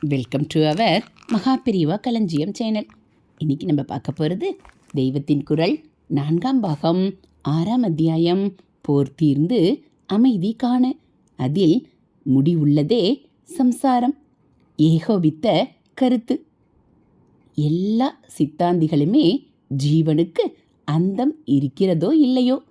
Welcome to our Mahaperiyava களஞ்சியம் channel இன்னைக்கு நம்ம பார்க்க போகிறது தெய்வத்தின் குரல். நான்காம் பாகம் ஆறாம் அத்தியாயம் போர் தீர்ந்து அமைதி காண. அதில் முடிவுள்ளதே சம்சாரம். ஏகோபித்த கருத்து. எல்லா சித்தாந்திகளுமே ஜீவனுக்கு அந்தம் இருக்கிறதோ இல்லையோ?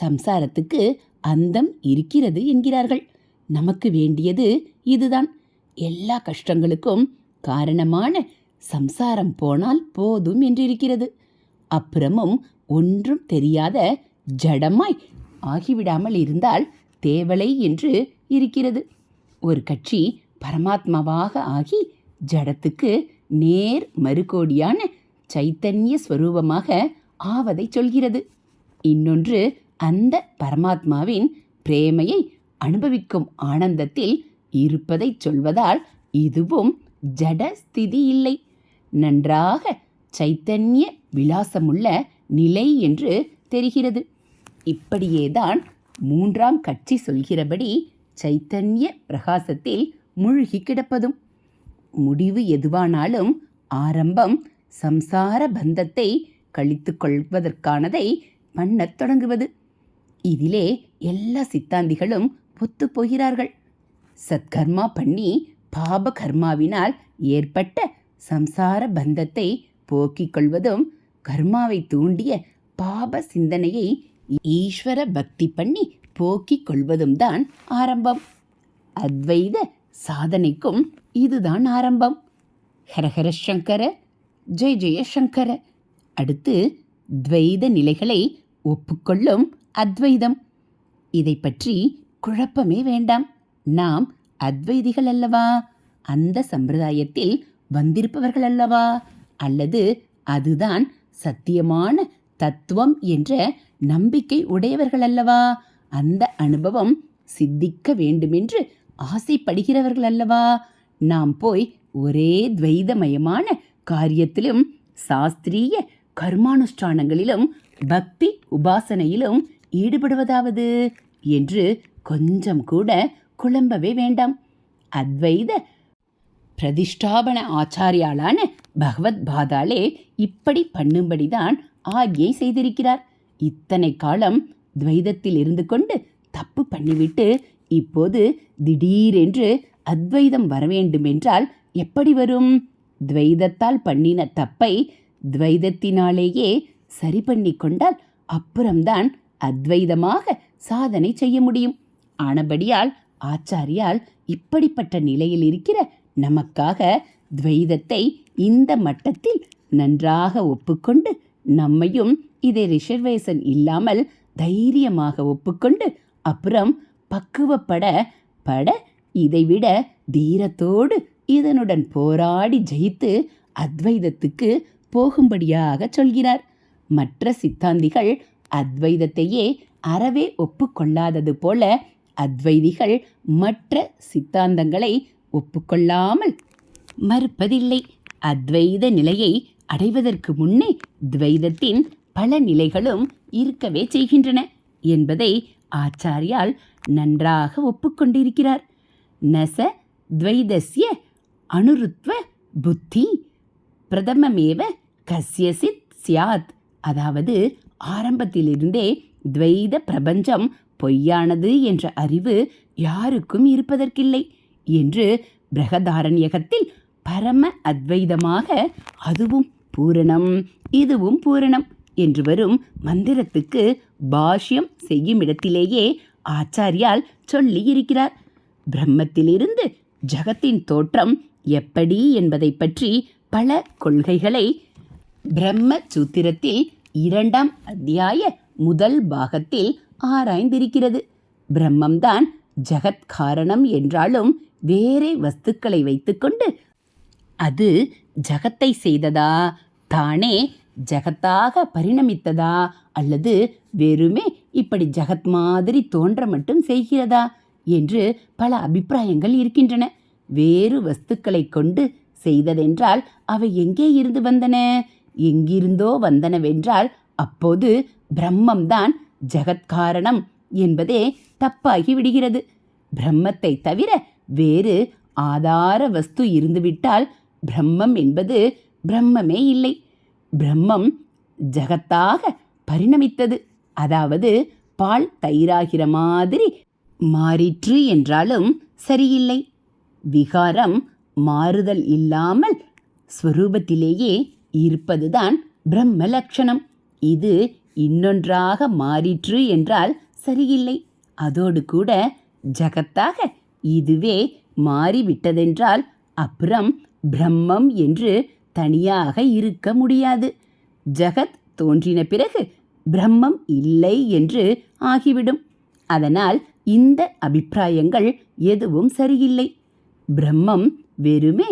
சம்சாரத்துக்கு அந்தம் இருக்கிறது என்கிறார்கள். நமக்கு வேண்டியது இதுதான். எல்லா கஷ்டங்களுக்கும் காரணமான சம்சாரம் போனால் போதும் என்றிருக்கிறது. அப்புறமும் ஒன்றும் தெரியாத ஜடமாய் ஆகிவிடாமல் இருந்தால் தேவலை என்று இருக்கிறது. ஒரு கட்சி பரமாத்மாவாக ஆகி ஜடத்துக்கு நேர் மறுகோடியான சைத்தன்ய ஸ்வரூபமாக ஆவதை சொல்கிறது. இன்னொன்று அந்த பரமாத்மாவின் பிரேமையை அனுபவிக்கும் ஆனந்தத்தில் இருப்பதைச் சொல்வதால் இதுவும் ஜட ஸ்திதி இல்லை நன்றாக சைத்தன்ய விலாசமுள்ள நிலை என்று தெரிகிறது. இப்படியேதான் மூன்றாம் கட்சி சொல்கிறபடி சைத்தன்ய பிரகாசத்தில் மூழ்கி கிடப்பதும். முடிவு எதுவானாலும் ஆரம்பம் சம்சார பந்தத்தை கழித்து கொள்வதற்கானதை பண்ணத் தொடங்குவது. இதிலே எல்லா சித்தாந்திகளும் ஒத்துப்போகிறார்கள் சத்கர்மா பண்ணி பாப கர்மாவினால் ஏற்பட்ட சம்சார பந்தத்தை போக்கிக் கொள்வதும் கர்மாவை தூண்டிய பாப சிந்தனையை ஈஸ்வர பக்தி பண்ணி போக்கிக் கொள்வதும் தான் ஆரம்பம். அத்வைத சாதனைக்கும் இதுதான் ஆரம்பம். ஹரஹர சங்கர ஜெய ஜெய சங்கர. அடுத்து துவைத நிலைகளை ஒப்புக்கொள்ளும் அத்வைதம். இதை பற்றி குழப்பமே வேண்டாம். நாம் அத்வைதிகள் அல்லவா? அந்த சம்பிரதாயத்தில் வந்திருப்பவர்கள் அல்லவா? அல்லது அதுதான் சத்தியமான தத்துவம் என்ற நம்பிக்கை உடையவர்கள் அல்லவா? அந்த அனுபவம் சித்திக்க வேண்டுமென்று ஆசைப்படுகிறவர்கள் அல்லவா? நாம் போய் ஒரே துவைதமயமான காரியத்திலும் சாஸ்திரிய கர்மானுஷ்டானங்களிலும் பக்தி உபாசனையிலும் ஈடுபடுவதாவது? என்று கொஞ்சம் கூட குழம்பவே வேண்டாம். அத்வைத பிரதிஷ்டாபன ஆச்சாரியாளான பகவத் பாதாலே இப்படி பண்ணும்படிதான் ஆக்ஞை செய்திருக்கிறார். இத்தனை காலம் துவைதத்தில் இருந்து கொண்டு தப்பு பண்ணிவிட்டு இப்போது திடீரென்று அத்வைதம் வரவேண்டுமென்றால் எப்படி வரும்? துவைதத்தால் பண்ணின தப்பை துவைதத்தினாலேயே சரி பண்ணி கொண்டால் அப்புறம்தான் அத்வைதமாக சாதனை செய்ய முடியும். ஆனபடியால் ஆச்சாரியால் இப்படிப்பட்ட நிலையில் இருக்கிற நமக்காக துவைதத்தை இந்த மட்டத்தில் நன்றாக ஒப்புக்கொண்டு நம்மையும் இதை ரிசர்வேஷன் இல்லாமல் தைரியமாக ஒப்புக்கொண்டு அப்புறம் பக்குவப்பட பட இதைவிட தீரத்தோடு இதனுடன் போராடி ஜெயித்து அத்வைதத்துக்கு போகும்படியாக சொல்கிறார். மற்ற சித்தாந்திகள் அத்வைதத்தையே அறவே ஒப்புக்கொள்ளாதது போல அத்வைதிகள் மற்ற சித்தாந்தங்களை ஒப்புக்கொள்ளாமல் மறுப்பதில்லை. அத்வைத நிலையை அடைவதற்கு முன்னே துவைதத்தின் பல நிலைகளும் இருக்கவே செய்கின்றன என்பதை ஆச்சாரியால் நன்றாக ஒப்புக்கொண்டிருக்கிறார். நச துவைதஸ்ய அனுருத்வ புத்தி பிரதமமேவ கசியசித் சியாத் அதாவது ஆரம்பத்திலிருந்தே துவைத பிரபஞ்சம் பொய்யானது என்ற அறிவு யாருக்கும் இருப்பதற்கில்லை என்று பிரகதாரண்யகத்தில் பரம அத்வைதமாக அதுவும் பூரணம் இதுவும் பூரணம் என்று வரும் மந்திரத்துக்கு பாஷ்யம் செய்யும் இடத்திலேயே ஆச்சாரியால் சொல்லி இருக்கிறார் பிரம்மத்திலிருந்து ஜகத்தின் தோற்றம் எப்படி என்பதை பற்றி பல கொள்கைகளை பிரம்ம சூத்திரத்தில் இரண்டாம் அத்தியாய முதல் பாகத்தில் ஆராய்ந்திருக்கிறது. பிரம்மம்தான் ஜகத் காரணம் என்றாலும் வேறே வஸ்துக்களை வைத்துக்கொண்டு அது ஜகத்தை செய்ததா தானே ஜகத்தாக பரிணமித்ததா அல்லது வெறுமே இப்படி ஜகத் மாதிரி தோன்ற மட்டும் செய்கிறதா என்று பல அபிப்பிராயங்கள் இருக்கின்றன. வேறு வஸ்துக்களை கொண்டு செய்ததென்றால் அவை எங்கே இருந்து வந்தன? எங்கிருந்தோ வந்தனவென்றால் அப்போது பிரம்மம்தான் ஜகத்காரணம் என்பதே தப்பாகி விடுகிறது. பிரம்மத்தை தவிர வேறு ஆதார வஸ்து இருந்துவிட்டால் பிரம்மம் என்பது பிரம்மமே இல்லை. பிரம்மம் ஜகத்தாக பரிணமித்தது. அதாவது பால் தயிராகிற மாதிரி மாறிற்று என்றாலும் சரியில்லை. விகாரம் மாறுதல் இல்லாமல் ஸ்வரூபத்திலேயே இருப்பதுதான் பிரம்ம லட்சணம். இது இன்னொன்றாக மாறிற்று என்றால் சரியில்லை. அதோடு கூட ஜகத்தாக இதுவே மாறிவிட்டதென்றால் அப்புறம் பிரம்மம் என்று தனியாக இருக்க முடியாது. ஜகத் தோன்றின பிறகு பிரம்மம் இல்லை என்று ஆகிவிடும். அதனால் இந்த அபிப்பிராயங்கள் எதுவும் சரியில்லை. பிரம்மம் வெறுமே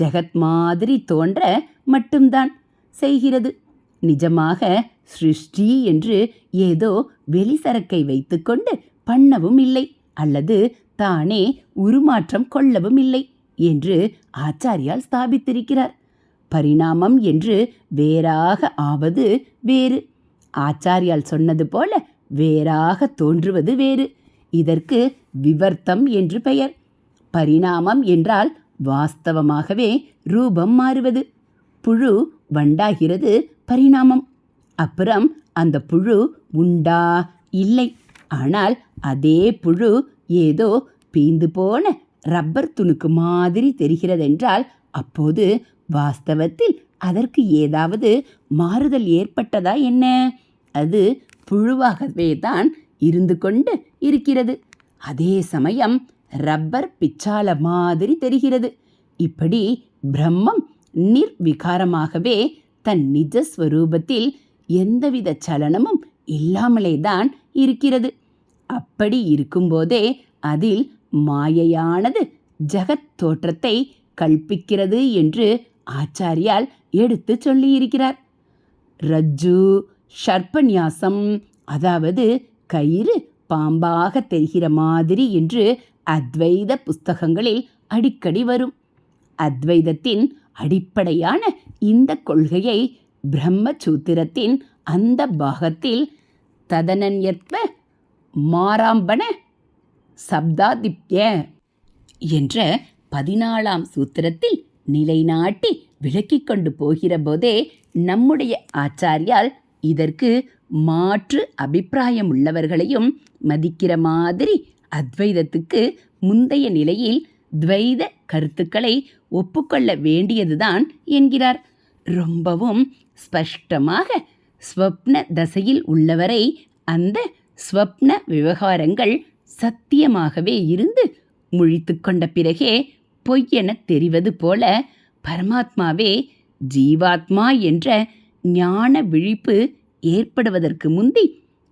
ஜகத் மாதிரி தோன்ற மட்டும்தான் செய்கிறது. நிஜமாக சிருஷ்டி என்று ஏதோ வெளிசரக்கை வைத்துக்கொண்டு பண்ணவும் இல்லை அல்லது தானே உருமாற்றம் கொள்ளவும் இல்லை என்று ஆச்சாரியால் ஸ்தாபித்திருக்கிறார். பரிணாமம் என்று வேறாக ஆவது வேறு. ஆச்சாரியால் சொன்னது போல வேறாக தோன்றுவது வேறு. இதற்கு விவர்த்தம் என்று பெயர். பரிணாமம் என்றால் வாஸ்தவமாகவே ரூபம் மாறுவது. புழு வண்டாகிறது பரிணாமம். அப்புறம் அந்த புழு உண்டா? இல்லை. ஆனால் அதே புழு ஏதோ பீந்து போன ரப்பர் துணுக்கு மாதிரி தெரிகிறதென்றால் அப்போது வாஸ்தவத்தில் அதற்கு ஏதாவது மாறுதல் ஏற்பட்டதா என்ன? அது புழுவாகவே தான் இருந்து கொண்டு இருக்கிறது. அதே சமயம் ரப்பர் பிச்சால மாதிரி தெரிகிறது. இப்படி பிரம்மம் நிர்விகாரமாகவே தன் நிஜஸ்வரூபத்தில் எந்தவித சலனமும் இல்லாமலே தான் இருக்கிறது. அப்படி இருக்கும்போதே அதில் மாயையானது ஜகத் தோற்றத்தை கல்பிக்கிறது என்று ஆச்சாரியால் எடுத்து சொல்லியிருக்கிறார். ரஜ்ஜு ஷர்பநியாசம் அதாவது கயிறு பாம்பாக தெரிகிற மாதிரி என்று அத்வைத புஸ்தகங்களில் அடிக்கடி வரும். அத்வைதத்தின் அடிப்படையான இந்த கொள்கையை பிரம்மசூத்திரத்தின் அந்த பாகத்தில் ததனன்யத்வ மாராம்பண சப்தாதிப்ய என்ற பதினாலாம் சூத்திரத்தில் நிலைநாட்டி விளக்கிக் கொண்டு போகிற போதே நம்முடைய ஆச்சாரியால் இதற்கு மாற்று அபிப்பிராயம் உள்ளவர்களையும் மதிக்கிற மாதிரி அத்வைதத்துக்கு முந்தைய நிலையில் துவைத கருத்துக்களை ஒப்புக்கொள்ள வேண்டியதுதான் என்கிறார். ரொம்பவும் ஸ்பஷ்டமாக ஸ்வப்ன தசையில் உள்ளவரை அந்த ஸ்வப்ன விவகாரங்கள் சத்தியமாகவே இருந்து முழித்து கொண்ட பிறகே பொய்யென தெரிவது போல பரமாத்மாவே ஜீவாத்மா என்ற ஞான விழிப்பு ஏற்படுவதற்கு முந்தி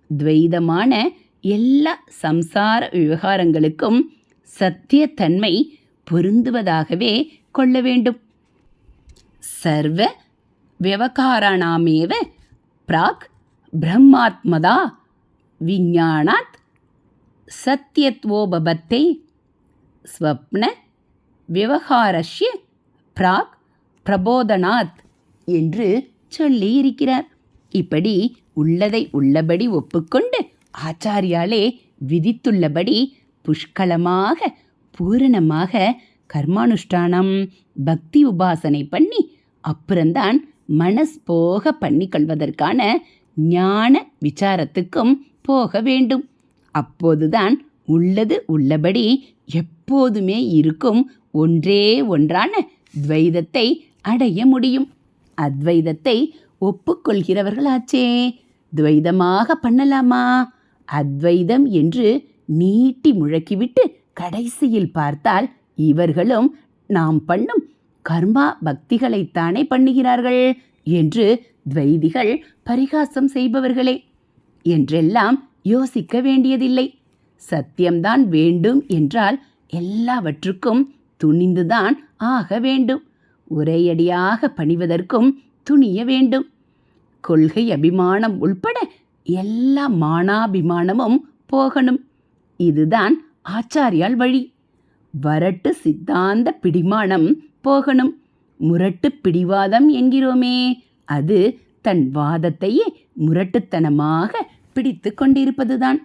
துவைதமான எல்லா சம்சார விவகாரங்களுக்கும் சத்தியத்தன்மை பொருந்துவதாகவே கொள்ள வேண்டும். சர்வ व्यवकाराणामेव பிராக் பிரம்மாத்மதா விஞ்ஞானாத் சத்தியத்வோபபத்தே ஸ்வப்ன விவகாரஷ்ய பிராக் பிரபோதனாத் என்று சொல்லியிருக்கிறார். இப்படி உள்ளதை உள்ளபடி ஒப்புக்கொண்டு ஆச்சாரியாலே விதித்துள்ளபடி புஷ்கலமாக பூரணமாக கர்மானுஷ்டானம் பக்தி உபாசனை பண்ணி அப்புறம்தான் மனஸ் போக பண்ணிக்கொள்வதற்கான ஞான விசாரத்துக்கும் போக வேண்டும். அப்போதுதான் உள்ளது உள்ளபடி எப்போதுமே இருக்கும் ஒன்றே ஒன்றான துவைதத்தை அடைய முடியும். அத்வைதத்தை ஒப்புக்கொள்கிறவர்களாச்சே. துவைதமாக பண்ணலாமா? அத்வைதம் என்று நீட்டி முழக்கிவிட்டு கடைசியில் பார்த்தால் இவர்களும் நாம் பண்ணும் கர்மா பக்திகளைத்தானே பண்ணுகிறார்கள் என்று துவைதிகள் பரிகாசம் செய்பவர்களே என்றெல்லாம் யோசிக்க வேண்டியதில்லை. சத்தியம்தான் வேண்டும் என்றால் எல்லாவற்றுக்கும் துணிந்துதான் ஆக வேண்டும். ஒரேயடியாக பணிவதற்கும் துணிய வேண்டும். கொள்கை அபிமானம் உள்பட எல்லா மானாபிமானமும் போகணும். இதுதான் ஆச்சாரியால் வழி. வரட்டு சித்தாந்த பிடிமானம் போகணும். முரட்டு பிடிவாதம் என்கிறோமே. அது தன் வாதத்தையே முரட்டுத்தனமாக பிடித்து கொண்டிருப்பதுதான்.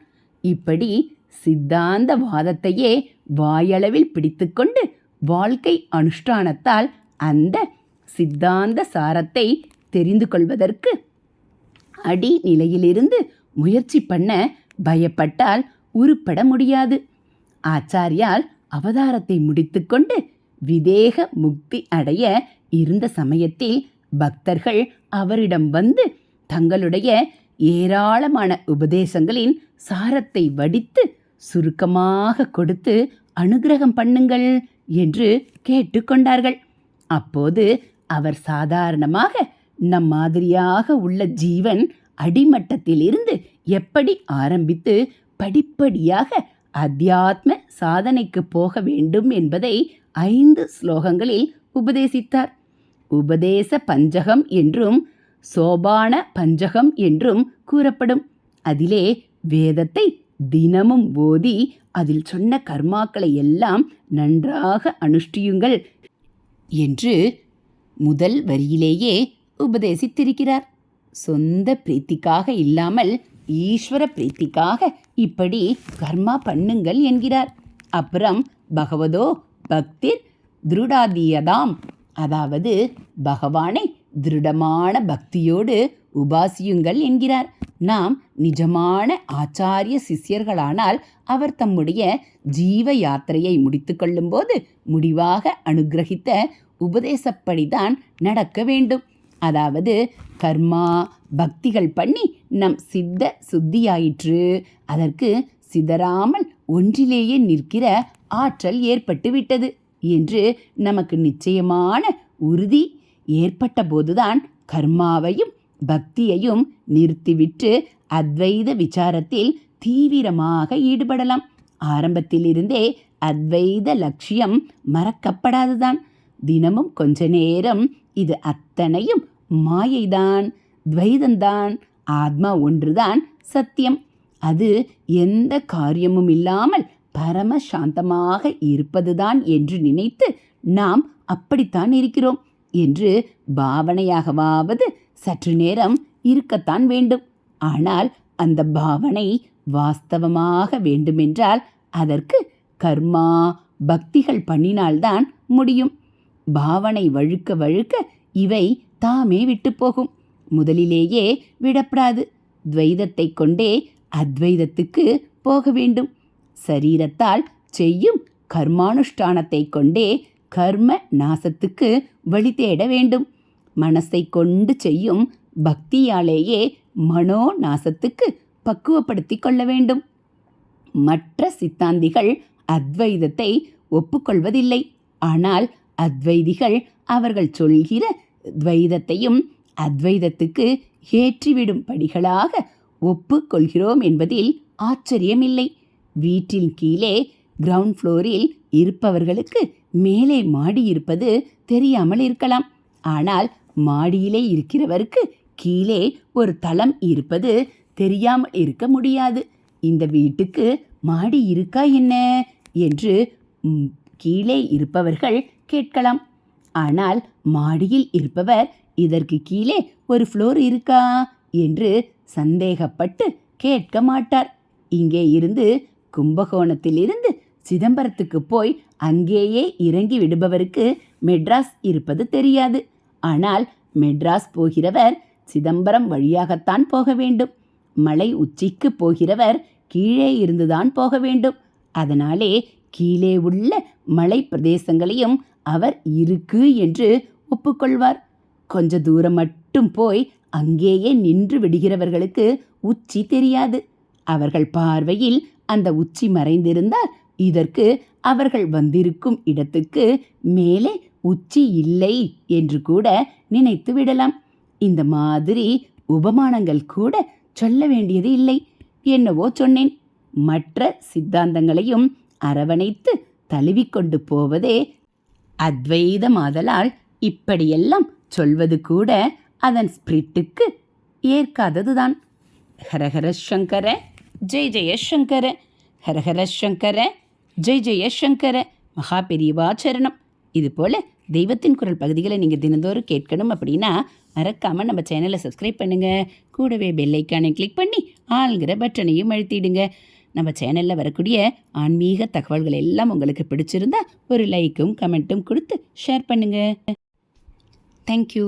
இப்படி சித்தாந்த வாதத்தையே வாயளவில் பிடித்துக்கொண்டு வாழ்க்கை அனுஷ்டானத்தால் அந்த சித்தாந்த சாரத்தை தெரிந்து கொள்வதற்கு அடிநிலையிலிருந்து முயற்சி பண்ண பயப்பட்டால் உருப்பட முடியாது. ஆச்சாரியால் அவதாரத்தை முடித்துக்கொண்டு விதேக முக்தி அடைய இருந்த சமயத்தில் பக்தர்கள் அவரிடம் வந்து தங்களுடைய ஏராளமான உபதேசங்களின் சாரத்தை வடித்து சுருக்கமாக கொடுத்து அனுகிரகம் பண்ணுங்கள் என்று கேட்டுக்கொண்டார்கள். அப்போது அவர் சாதாரணமாக நம் மாதிரியாக உள்ள ஜீவன் அடிமட்டத்திலிருந்து எப்படி ஆரம்பித்து படிப்படியாக அத்தியாத்ம சாதனைக்கு போக வேண்டும் என்பதை ஐந்து ஸ்லோகங்களில் உபதேசித்தார். உபதேச பஞ்சகம் என்றும் சோபான பஞ்சகம் என்றும் கூறப்படும். அதிலே வேதத்தை தினமும் ஓதி அதில் சொன்ன கர்மாக்களை எல்லாம் நன்றாக அனுஷ்டியுங்கள் என்று முதல் வரியிலேயே உபதேசித்திருக்கிறார். சொந்த பிரீத்திக்காக இல்லாமல் ஈஸ்வர பிரீத்திக்காக இப்படி கர்மா பண்ணுங்கள் என்கிறார். அப்புறம் பகவதோ பக்திர் திருடாதியதாம். அதாவது பகவானை திருடமான பக்தியோடு உபாசியுங்கள் என்கிறார். நாம் நிஜமான ஆச்சாரிய சிஷ்யர்களானால் அவர் தம்முடைய ஜீவ யாத்திரையை முடித்து கொள்ளும்போது முடிவாக அனுகிரகித்த உபதேசப்படிதான் நடக்க வேண்டும். அதாவது கர்மா பக்திகள் பண்ணி நம் சித்த சுத்தியாயிற்று. அதற்கு சிதறாமல் ஒன்றிலேயே நிற்கிற ஆற்றல் ஏற்பட்டுவிட்டது என்று நமக்கு நிச்சயமான உறுதி. ஏற்பட்ட போதுதான் கர்மாவையும் பக்தியையும் நிறுத்திவிட்டு அத்வைத விசாரத்தில் தீவிரமாக ஈடுபடலாம். ஆரம்பத்திலிருந்தே அத்வைத லட்சியம் மறக்கப்படாதுதான். தினமும் கொஞ்ச நேரம் இது அத்தனையும் மாயைதான் துவைதந்தான் ஆத்மா ஒன்றுதான் சத்தியம். அது எந்த காரியமும் இல்லாமல் பரம சாந்தமாக இருப்பதுதான் என்று நினைத்து நாம் அப்படித்தான் இருக்கிறோம் என்று பாவனையாகவாவது சற்று நேரம் இருக்கத்தான் வேண்டும். ஆனால் அந்த பாவனை வாஸ்தவமாக வேண்டுமென்றால் அதற்கு கர்மா பக்திகள் பண்ணினால்தான் முடியும். பாவனை வழுக்க வழுக்க இவை தாமே விட்டு போகும். முதலிலேயே விடப்படாது. துவைதத்தை கொண்டே அத்வைதத்துக்கு போக வேண்டும். சரீரத்தால் செய்யும் கர்மானுஷ்டானத்தை கொண்டே கர்ம நாசத்துக்கு வழி தேட வேண்டும். மனசை கொண்டு செய்யும் பக்தியாலேயே மனோ நாசத்துக்கு பக்குவப்படுத்தி கொள்ள வேண்டும். மற்ற சித்தாந்திகள் அத்வைதத்தை ஒப்புக்கொள்வதில்லை. ஆனால் அத்வைதிகள் அவர்கள் சொல்கிற துவைதத்தையும் அத்வைதத்துக்கு ஏற்றிவிடும் படிகளாக ஒப்புக்கொள்கிறோம் என்பதில் ஆச்சரியமில்லை. வீட்டின் கீழே கிரவுண்ட் ஃப்ளோரில் இருப்பவர்களுக்கு மேலே மாடி இருப்பது தெரியாமல் இருக்கலாம். ஆனால் மாடியிலே இருக்கிறவருக்கு கீழே ஒரு தளம் இருப்பது தெரியாமல் இருக்க முடியாது. இந்த வீட்டுக்கு மாடி இருக்கா என்ன? என்று கீழே இருப்பவர்கள் கேட்கலாம். ஆனால் மாடியில் இருப்பவர் இதற்கு கீழே ஒரு ஃப்ளோர் இருக்கா? என்று சந்தேகப்பட்டு கேட்க மாட்டார். இங்கே இருந்து கும்பகோணத்திலிருந்து சிதம்பரத்துக்கு போய் அங்கேயே இறங்கி விடுபவருக்கு மெட்ராஸ் இருப்பது தெரியாது. ஆனால் மெட்ராஸ் போகிறவர் சிதம்பரம் வழியாகத்தான் போக வேண்டும். மலை உச்சிக்கு போகிறவர் கீழே இருந்துதான் போக வேண்டும். அதனாலே கீழே உள்ள மலை பிரதேசங்களையும் அவர் இருக்கு என்று ஒப்புக்கொள்வார். கொஞ்ச தூரம் மட்டும் போய் அங்கேயே நின்று விடுகிறவர்களுக்கு உச்சி தெரியாது. அவர்கள் பார்வையில் அந்த உச்சி மறைந்திருந்தால் இதற்கு அவர்கள் வந்திருக்கும் இடத்துக்கு மேலே உச்சி இல்லை என்று கூட நினைத்து விடலாம். இந்த மாதிரி உபமானங்கள் கூட சொல்ல வேண்டியது இல்லை. என்னவோ சொன்னேன். மற்ற சித்தாந்தங்களையும் அரவணைத்து தழுவிக்கொண்டு போவதே அத்வைதமாதலால் இப்படியெல்லாம் சொல்வது கூட அதன் ஸ்பிரிட்டுக்கு ஏற்காததுதான். ஹரஹர சங்கர ஜெய் ஜெயசங்கர ஹரஹர சங்கர ஜெய் ஜெயசங்கர மகா பெரியவாச்சரணம் இதுபோல் தெய்வத்தின் குரல் பகுதிகளை நீங்கள் தினந்தோறும் கேட்கணும் அப்படின்னா மறக்காமல் நம்ம சேனலை சப்ஸ்கிரைப் பண்ணுங்கள் கூடவே பெல்லைக்கானை கிளிக் பண்ணி ஆளுங்கிற பட்டனையும் அழுத்திடுங்க. நம்ம சேனலில் வரக்கூடிய ஆன்மீக தகவல்கள் எல்லாம் உங்களுக்கு பிடிச்சிருந்தா ஒரு லைக்கும் கமெண்ட்டும் கொடுத்து ஷேர் பண்ணுங்கள் தேங்க்யூ